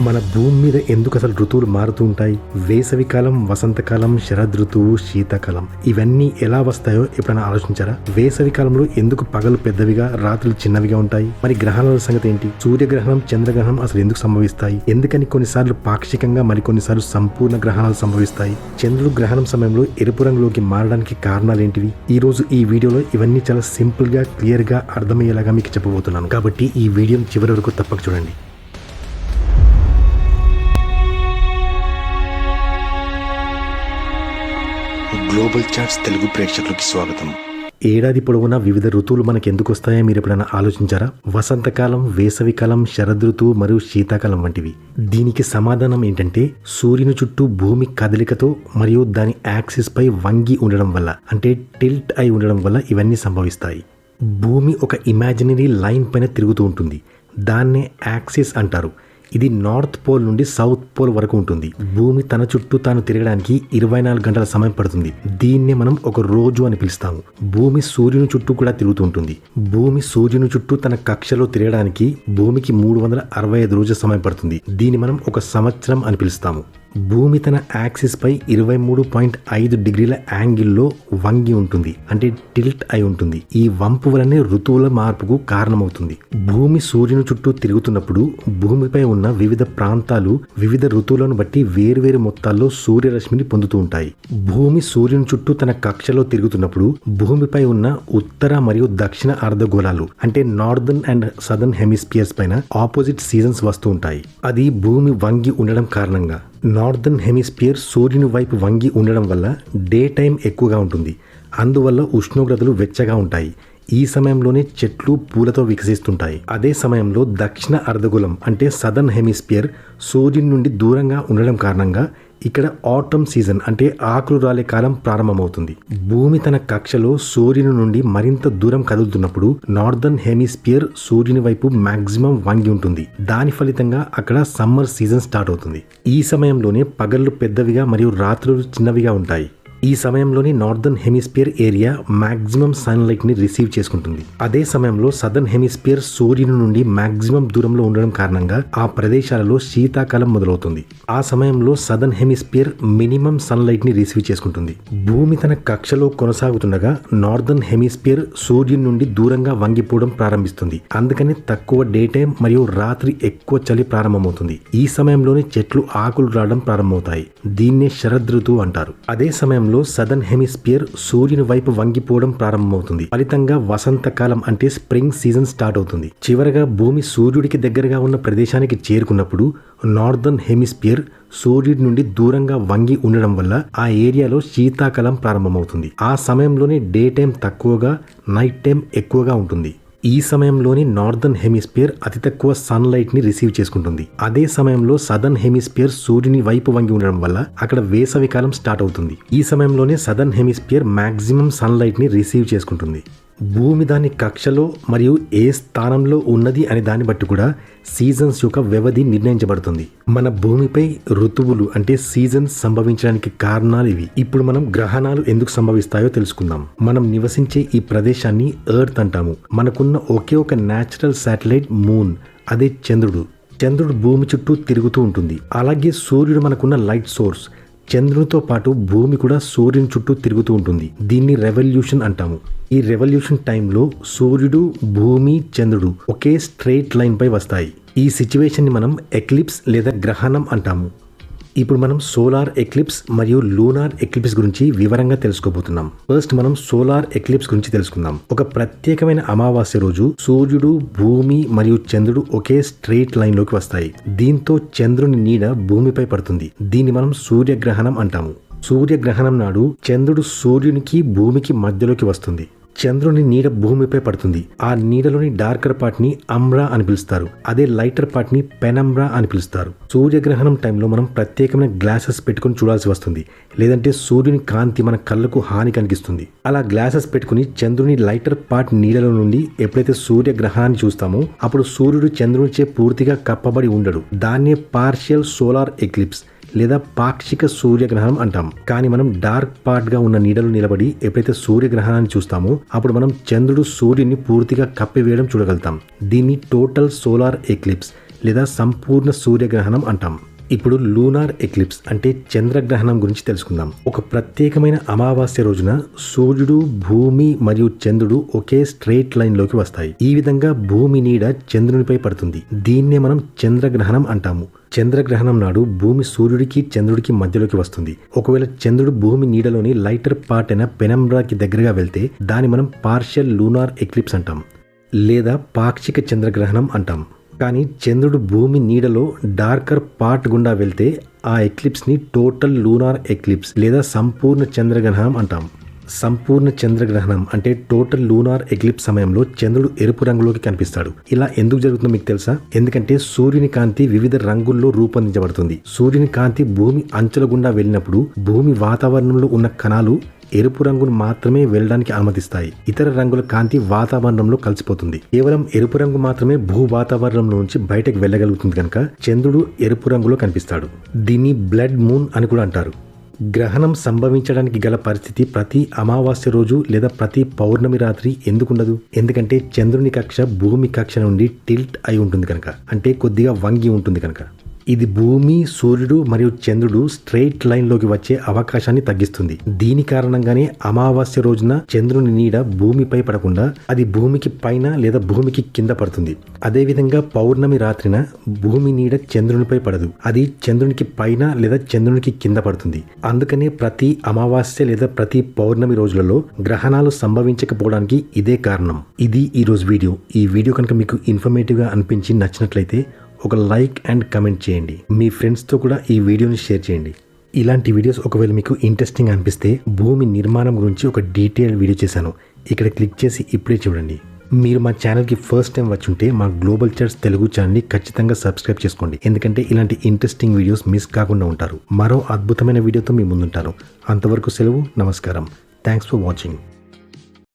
మన భూమి మీద ఎందుకు అసలు ఋతువులు మారుతూ ఉంటాయి? వేసవికాలం వసంతకాలం శరదృతువు శీతకాలం శీతాకాలం. ఇవన్నీ ఎలా వస్తాయో ఎప్పుడైనా ఆలోచించారా? వేసవికాలంలో ఎందుకు పగలు పెద్దవిగా రాత్రులు చిన్నవిగా ఉంటాయి? మరి గ్రహణాల సంగతి ఏంటి? సూర్యగ్రహణం చంద్రగ్రహణం అసలు ఎందుకు సంభవిస్తాయి? ఎందుకని కొన్నిసార్లు పాక్షికంగా మరి కొన్నిసార్లు సంపూర్ణ గ్రహణాలు సంభవిస్తాయి? చంద్రుడు గ్రహణం సమయంలో ఎరుపు రంగులోకి మారడానికి కారణాలు ఏంటివి? ఈ రోజు ఈ వీడియోలో ఇవన్నీ చాలా సింపుల్గా క్లియర్గా అర్థమయ్యేలాగా మీకు చెప్పబోతున్నాను. కాబట్టి ఈ వీడియోని చివరి వరకు తప్పక చూడండి. గ్లోబల్ చాట్స్ తెలుగు ప్రేక్షకులకి స్వాగతం. ఏడాది పొడవునా వివిధ ఋతువులు మనకు ఎందుకు వస్తాయో మీరు ఎప్పుడైనా ఆలోచించారా? వసంతకాలం వేసవికాలం శరద్ ఋతువు మరియు శీతాకాలం వంటివి. దీనికి సమాధానం ఏంటంటే సూర్యుని చుట్టూ భూమి కదలికతో మరియు దాని యాక్సిస్ పై వంగి ఉండడం వల్ల అంటే టిల్ట్ అయి ఉండడం వల్ల ఇవన్నీ సంభవిస్తాయి. భూమి ఒక ఇమాజినరీ లైన్ పైన తిరుగుతూ ఉంటుంది. దాన్నే యాక్సిస్ అంటారు. ఇది నార్త్ పోల్ నుండి సౌత్ పోల్ వరకు ఉంటుంది. భూమి తన చుట్టూ తాను తిరగడానికి ఇరవై నాలుగు గంటల సమయం పడుతుంది. దీన్నే మనం ఒక రోజు అని పిలుస్తాము. భూమి సూర్యుని చుట్టూ కూడా తిరుగుతూ ఉంటుంది. భూమి సూర్యుని చుట్టూ తన కక్షలో తిరగడానికి భూమికి మూడు వందల అరవై ఐదు రోజుల సమయం పడుతుంది. దీన్ని మనం ఒక సంవత్సరం అని పిలుస్తాము. భూమి తన యాక్సిస్ పై ఇరవై మూడు పాయింట్ ఐదు డిగ్రీల యాంగిల్లో వంగి ఉంటుంది అంటే టిల్ట్ అయి ఉంటుంది. ఈ వంపు వలనే ఋతువుల మార్పుకు కారణమవుతుంది. భూమి సూర్యుని చుట్టూ తిరుగుతున్నప్పుడు భూమిపై ఉన్న వివిధ ప్రాంతాలు వివిధ ఋతువులను బట్టి వేరువేరు మొత్తాల్లో సూర్యరశ్మిని పొందుతూ ఉంటాయి. భూమి సూర్యుని చుట్టూ తన కక్షలో తిరుగుతున్నప్పుడు భూమిపై ఉన్న ఉత్తర మరియు దక్షిణ అర్ధగోళాలు అంటే నార్దర్న్ అండ్ సదర్న్ హెమిస్పియర్స్ పైన ఆపోజిట్ సీజన్స్ వస్తూ ఉంటాయి. అది భూమి వంగి ఉండడం కారణంగా. నార్దర్న్ హెమిస్పియర్ సూర్యుని వైపు వంగి ఉండడం వల్ల డే టైం ఎక్కువగా ఉంటుంది. అందువల్ల ఉష్ణోగ్రతలు వెచ్చగా ఉంటాయి. ఈ సమయంలోనే చెట్లు పూలతో వికసిస్తుంటాయి. అదే సమయంలో దక్షిణ అర్ధగోళం అంటే సదర్న్ హెమిస్పియర్ సూర్యుని నుండి దూరంగా ఉండడం కారణంగా ఇక్కడ ఆటమ్ సీజన్ అంటే ఆకులు రాలే కాలం ప్రారంభమవుతుంది. భూమి తన కక్షలో సూర్యుని నుండి మరింత దూరం కదులుతున్నప్పుడు నార్దర్న్ హెమిస్పియర్ సూర్యుని వైపు మాక్సిమం వంగి ఉంటుంది. దాని ఫలితంగా అక్కడ సమ్మర్ సీజన్ స్టార్ట్ అవుతుంది. ఈ సమయంలోనే పగళ్ళు పెద్దవిగా మరియు రాత్రులు చిన్నవిగా ఉంటాయి. ఈ సమయంలోని నార్దర్న్ హెమిస్పియర్ ఏరియా మ్యాక్సిమం సన్లైట్ని రిసీవ్ చేసుకుంటుంది. అదే సమయంలో సదర్న్ హెమిస్పియర్ సూర్యుని నుండి మ్యాక్సిమం దూరంలో ఉండడం కారణంగా ఆ ప్రదేశాలలో శీతాకాలం మొదలవుతుంది. ఆ సమయంలో సదర్న్ హెమిస్పియర్ మినిమం సన్లైట్ని రిసీవ్ చేసుకుంటుంది. భూమి తన కక్షలో కొనసాగుతుండగా నార్దర్న్ హెమిస్పియర్ సూర్యుని నుండి దూరంగా వంగిపోవడం ప్రారంభిస్తుంది. అందుకని తక్కువ డే టైం మరియు రాత్రి ఎక్కువ చలి ప్రారంభమవుతుంది. ఈ సమయంలోనే చెట్లు ఆకులు రావడం ప్రారంభమవుతాయి. దీన్నే శరద్ ఋతువు అంటారు. అదే సమయంలో సదర్న్ హెమిస్పియర్ సూర్యుని వైపు వంగిపోవడం ప్రారంభమవుతుంది. ఫలితంగా వసంతకాలం అంటే స్ప్రింగ్ సీజన్ స్టార్ట్ అవుతుంది. చివరగా భూమి సూర్యుడికి దగ్గరగా ఉన్న ప్రదేశానికి చేరుకున్నప్పుడు నార్దర్న్ హెమిస్పియర్ సూర్యుడి నుండి దూరంగా వంగి ఉండడం వల్ల ఆ ఏరియాలో శీతాకాలం ప్రారంభమవుతుంది. ఆ సమయంలోనే డే టైం తక్కువగా నైట్ టైం ఎక్కువగా ఉంటుంది. ఈ సమయంలోని నార్దర్న్ హెమిస్పియర్ అతి తక్కువ సన్లైట్ని రిసీవ్ చేసుకుంటుంది. అదే సమయంలో సదర్న్ హెమిస్పియర్ సూర్యుని వైపు వంగి ఉండడం వల్ల అక్కడ వేసవి కాలం స్టార్ట్ అవుతుంది. ఈ సమయంలోనే సదర్న్ హెమిస్పియర్ మాక్సిమం సన్లైట్ని రిసీవ్ చేసుకుంటుంది. భూమి దాని కక్షలో మరియు ఏ స్థానంలో ఉన్నది అనే దాన్ని బట్టి కూడా సీజన్స్ యొక్క వ్యవధి నిర్ణయించబడుతుంది. మన భూమిపై ఋతువులు అంటే సీజన్స్ సంభవించడానికి కారణాలు ఇవి. ఇప్పుడు మనం గ్రహణాలు ఎందుకు సంభవిస్తాయో తెలుసుకుందాం. మనం నివసించే ఈ ప్రదేశాన్ని ఎర్త్ అంటాము. మనకున్న ఒకే ఒక న్యాచురల్ శాటిలైట్ మూన్ అదే చంద్రుడు. చంద్రుడు భూమి చుట్టూ తిరుగుతూ ఉంటుంది. అలాగే సూర్యుడు మనకున్న లైట్ సోర్స్ చంద్రునితో పాటు భూమి కూడా సూర్యుని చుట్టూ తిరుగుతూ ఉంటుంది. దీన్ని రెవల్యూషన్ అంటాము. ఈ రెవల్యూషన్ టైంలో సూర్యుడు భూమి చంద్రుడు ఒకే స్ట్రైట్ లైన్ పై వస్తాయి. ఈ సిచ్యువేషన్ని మనం ఎక్లిప్స్ లేదా గ్రహణం అంటాము. ఇప్పుడు మనం సోలార్ ఎక్లిప్స్ మరియు లూనార్ ఎక్లిప్స్ గురించి వివరంగా తెలుసుకోబోతున్నాం. ఫస్ట్ మనం సోలార్ ఎక్లిప్స్ గురించి తెలుసుకుందాం. ఒక ప్రత్యేకమైన అమావాస్య రోజు సూర్యుడు భూమి మరియు చంద్రుడు ఒకే స్ట్రెయిట్ లైన్లోకి వస్తాయి. దీంతో చంద్రుని నీడ భూమిపై పడుతుంది. దీన్ని మనం సూర్యగ్రహణం అంటాము. సూర్యగ్రహణం నాడు చంద్రుడు సూర్యునికి భూమికి మధ్యలోకి వస్తుంది. చంద్రుని నీడ భూమిపై పడుతుంది. ఆ నీడలోని డార్కర్ పార్ట్ని అమ్రా అని పిలుస్తారు. అదే లైటర్ పార్ట్ని పెనమ్రా అని పిలుస్తారు. సూర్యగ్రహణం టైంలో మనం ప్రత్యేకమైన గ్లాసెస్ పెట్టుకుని చూడాల్సి వస్తుంది. లేదంటే సూర్యుని కాంతి మన కళ్ళకు హాని కలిగిస్తుంది. అలా గ్లాసెస్ పెట్టుకుని చంద్రుని లైటర్ పార్ట్ నీడలో నుండి ఎప్పుడైతే సూర్యగ్రహణాన్ని చూస్తామో అప్పుడు సూర్యుడు చంద్రునిచే పూర్తిగా కప్పబడి ఉండడు. దాన్నే పార్షియల్ సోలార్ ఎక్లిప్స్ లేదా పాక్షిక సూర్యగ్రహణం అంటాం. కానీ మనం డార్క్ పార్ట్గా ఉన్న నీడలు నిలబడి ఎప్పుడైతే సూర్యగ్రహణాన్ని చూస్తామో అప్పుడు మనం చంద్రుడు సూర్యుని పూర్తిగా కప్పివేయడం చూడగలుగుతాం. దీన్ని టోటల్ సోలార్ ఎక్లిప్స్ లేదా సంపూర్ణ సూర్యగ్రహణం అంటాం. ఇప్పుడు లూనార్ ఎక్లిప్స్ అంటే చంద్రగ్రహణం గురించి తెలుసుకుందాం. ఒక ప్రత్యేకమైన అమావాస్య రోజున సూర్యుడు భూమి మరియు చంద్రుడు ఒకే స్ట్రైట్ లైన్లోకి వస్తాయి. ఈ విధంగా భూమి నీడ చంద్రునిపై పడుతుంది. దీన్నే మనం చంద్రగ్రహణం అంటాము. చంద్రగ్రహణం నాడు భూమి సూర్యుడికి చంద్రుడికి మధ్యలోకి వస్తుంది. ఒకవేళ చంద్రుడు భూమి నీడలోని లైటర్ పార్ట్ అయిన పెనమ్రాకి దగ్గరగా వెళ్తే దాన్ని మనం పార్షియల్ లూనార్ ఎక్లిప్స్ అంటాం. లేదా పాక్షిక చంద్రగ్రహణం అంటాం. కానీ చంద్రుడు భూమి నీడలో డార్కర్ పార్ట్ గుండా వెళ్తే ఆ ఎక్లిప్స్ని టోటల్ లూనార్ ఎక్లిప్స్ లేదా సంపూర్ణ చంద్రగ్రహణం అంటాం. సంపూర్ణ చంద్రగ్రహణం అంటే టోటల్ లూనార్ ఎగ్లిప్ సమయంలో చంద్రుడు ఎరుపు రంగులోకి కనిపిస్తాడు. ఇలా ఎందుకు జరుగుతుందో మీకు తెలుసా? ఎందుకంటే సూర్యుని కాంతి వివిధ రంగుల్లో రూపొందించబడుతుంది. సూర్యుని కాంతి భూమి అంచుల గుండా వెళ్ళినప్పుడు భూమి వాతావరణంలో ఉన్న కణాలు ఎరుపు రంగును మాత్రమే వెళ్ళడానికి అనుమతిస్తాయి. ఇతర రంగుల కాంతి వాతావరణంలో కలిసిపోతుంది. కేవలం ఎరుపు రంగు మాత్రమే భూ వాతావరణంలో నుంచి బయటకు వెళ్ళగలుగుతుంది కనుక చంద్రుడు ఎరుపు రంగులో కనిపిస్తాడు. దీన్ని బ్లడ్ మూన్ అని కూడా అంటారు. గ్రహణం సంభవించడానికి గల పరిస్థితి ప్రతి అమావాస్య రోజు లేదా ప్రతి పౌర్ణమి రాత్రి ఎందుకుండదు? ఎందుకంటే చంద్రుని కక్ష భూమి కక్ష నుండి టిల్ట్ అయి ఉంటుంది కనుక. అంటే కొద్దిగా వంగి ఉంటుంది కనుక. ఇది భూమి సూర్యుడు మరియు చంద్రుడు స్ట్రైట్ లైన్లోకి వచ్చే అవకాశాన్ని తగ్గిస్తుంది. దీని కారణంగానే అమావాస్య రోజున చంద్రుని నీడ భూమిపై పడకుండా అది భూమికి పైన లేదా భూమికి కింద పడుతుంది. అదేవిధంగా పౌర్ణమి రాత్రిన భూమి నీడ చంద్రునిపై పడదు. అది చంద్రునికి పైన లేదా చంద్రునికి కింద పడుతుంది. అందుకనే ప్రతి అమావాస్య లేదా ప్రతి పౌర్ణమి రోజులలో గ్రహణాలు సంభవించకపోవడానికి ఇదే కారణం. ఇది ఈ రోజు వీడియో. ఈ వీడియో కనుక మీకు ఇన్ఫర్మేటివ్గా అనిపించి నచ్చినట్లయితే ఒక లైక్ అండ్ కమెంట్ చేయండి. మీ ఫ్రెండ్స్తో కూడా ఈ వీడియోని షేర్ చేయండి. ఇలాంటి వీడియోస్ ఒకవేళ మీకు ఇంట్రెస్టింగ్ అనిపిస్తే భూమి నిర్మాణం గురించి ఒక డీటెయిల్ వీడియో చేశాను. ఇక్కడ క్లిక్ చేసి ఇప్పుడే చూడండి. మీరు మా ఛానల్కి ఫస్ట్ టైం వచ్చి ఉంటే మా గ్లోబల్ చర్చ్ తెలుగు ఛానల్ని ఖచ్చితంగా సబ్స్క్రైబ్ చేసుకోండి. ఎందుకంటే ఇలాంటి ఇంట్రెస్టింగ్ వీడియోస్ మిస్ కాకుండా ఉంటారు. మరో అద్భుతమైన వీడియోతో మీ ముందుంటారు. అంతవరకు సెలవు నమస్కారం. Thanks for watching